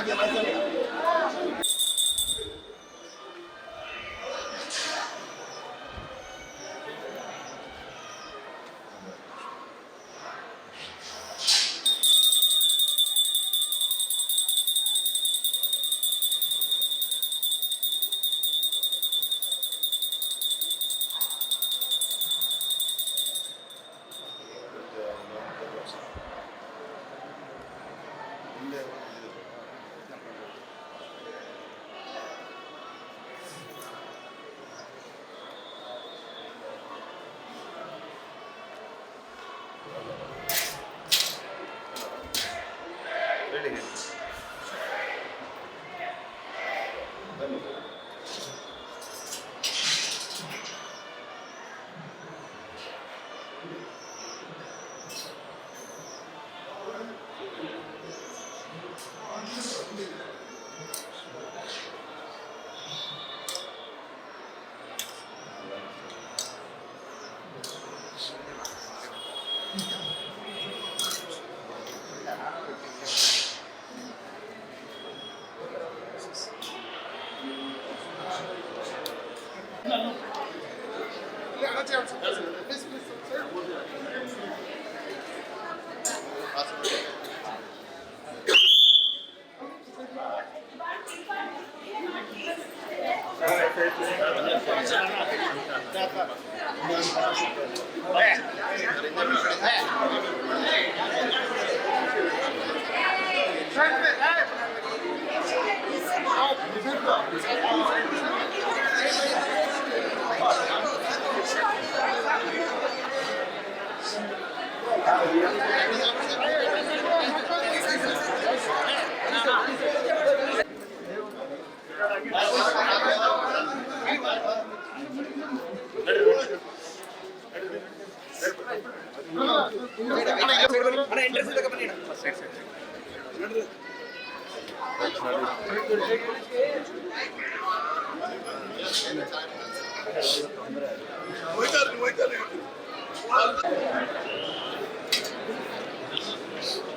Ay, yo me That's it. Voy a.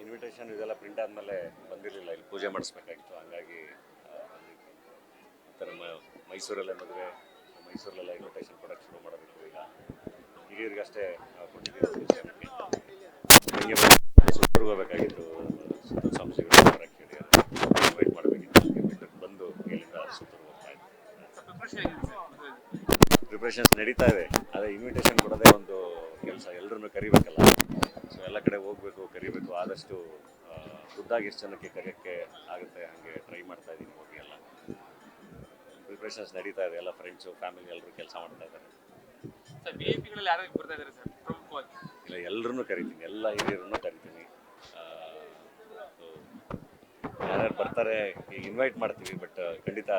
Invitation ಇದೆಲ್ಲ print ಆದಮೇಲೆ ಬಂದಿರಲಿಲ್ಲ. ಇಲ್ಲಿ ಪೂಜೆ ಮಾಡಿಸ್ಬೇಕಾಗಿತ್ತು. ಹಂಗಾಗಿ ಮೈಸೂರಲ್ಲೇ ಮದುವೆ, ಮೈಸೂರಲ್ಲೆಲ್ಲ ಇನ್ವಿಟೇಷನ್ ಕೊಡೋಕ್ಕೆ ಶುರು ಮಾಡಬೇಕು ಈಗ. ಹಿರಿಯರಿಗೆ ಅಷ್ಟೇ ಕೊಟ್ಟಿದ್ದೀವಿ ಹೋಗ್ಬೇಕಾಗಿತ್ತು ಸ್ವಾಮೀಜಿಗಳು ಪ್ರಿಪ್ರೇಷನ್ಸ್ ನಡೀತಾ ಇದೆ. ಅದೇ ಇನ್ವಿಟೇಷನ್ ಕೊಡೋದೇ ಒಂದು ಕೆಲಸ ಎಲ್ಲರನ್ನು ಕರಿಬೇಕಲ್ಲ. ಸೊ ಎಲ್ಲ ಕಡೆ ಹೋಗಬೇಕು ಕರಿಬೇಕು ಆದಷ್ಟು ಖುದ್ದಾಗಿ ಎಷ್ಟು ಜನಕ್ಕೆ ಕರೆಯೋಕ್ಕೆ ಆಗುತ್ತೆ ಹಾಗೆ ಟ್ರೈ ಮಾಡ್ತಾ ಇದ್ದೀನಿ ಹೋಗಿ ಎಲ್ಲ. ಪ್ರಿಪ್ರೇಷನ್ಸ್ ನಡೀತಾ ಇದೆ ಎಲ್ಲ ಫ್ರೆಂಡ್ಸು ಫ್ಯಾಮಿಲಿ ಎಲ್ಲರೂ ಕೆಲಸ ಮಾಡ್ತಾ ಇದ್ದಾರೆ. ಇಲ್ಲ ಎಲ್ಲರನ್ನೂ ಕರಿತೀನಿ ಎಲ್ಲ ಹಿರಿಯರನ್ನು ಕರಿತೀನಿ. ಯಾರ್ಯಾರು ಬರ್ತಾರೆ ಈಗ ಇನ್ವೈಟ್ ಮಾಡ್ತೀವಿ ಬಟ್ ಖಂಡಿತ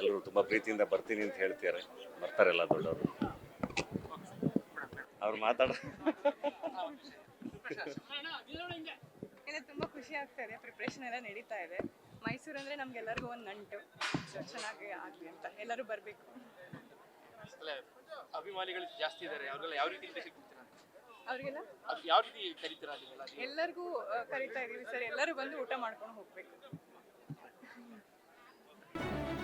ಎಲ್ಲರೂ ತುಂಬ ಪ್ರೀತಿಯಿಂದ ಬರ್ತೀನಿ ಅಂತ ಹೇಳ್ತಾರೆ ಬರ್ತಾರೆಲ್ಲ ದೊಡ್ಡವರು. ಅವ್ರು ಮಾತಾಡ ಇದೆ ತುಂಬಾ ಖುಷಿ ಆಗ್ತಾ ಇದೆ. ಪ್ರಿಪ್ರೇಷನ್ ಎಲ್ಲ ನಡೀತಾ ಇದೆ. ಮೈಸೂರು ಅಂದ್ರೆ ನಮ್ಗೆಲ್ಲರಿಗೂ ಒಂದು ನಂಟು. ಚೆನ್ನಾಗಿ ಆಗ್ಲಿ ಅಂತ. ಎಲ್ಲರೂ ಬರಬೇಕು. ಅಭಿಮಾನಿಗಳು ಜಾಸ್ತಿ ಇದ್ದಾರೆ ಅವ್ರಿಗೆಲ್ಲ ಯಾವ ರೀತಿ ಅವ್ರಿಗೆಲ್ಲ? ಯಾವ ರೀತಿ ಕರೀತೀರಾ? ಎಲ್ಲರಿಗೂ ಕರಿತಾ ಇದೀವಿ ಸರ್. ಎಲ್ಲರೂ ಬಂದು ಊಟ ಮಾಡ್ಕೊಂಡು ಹೋಗ್ಬೇಕು.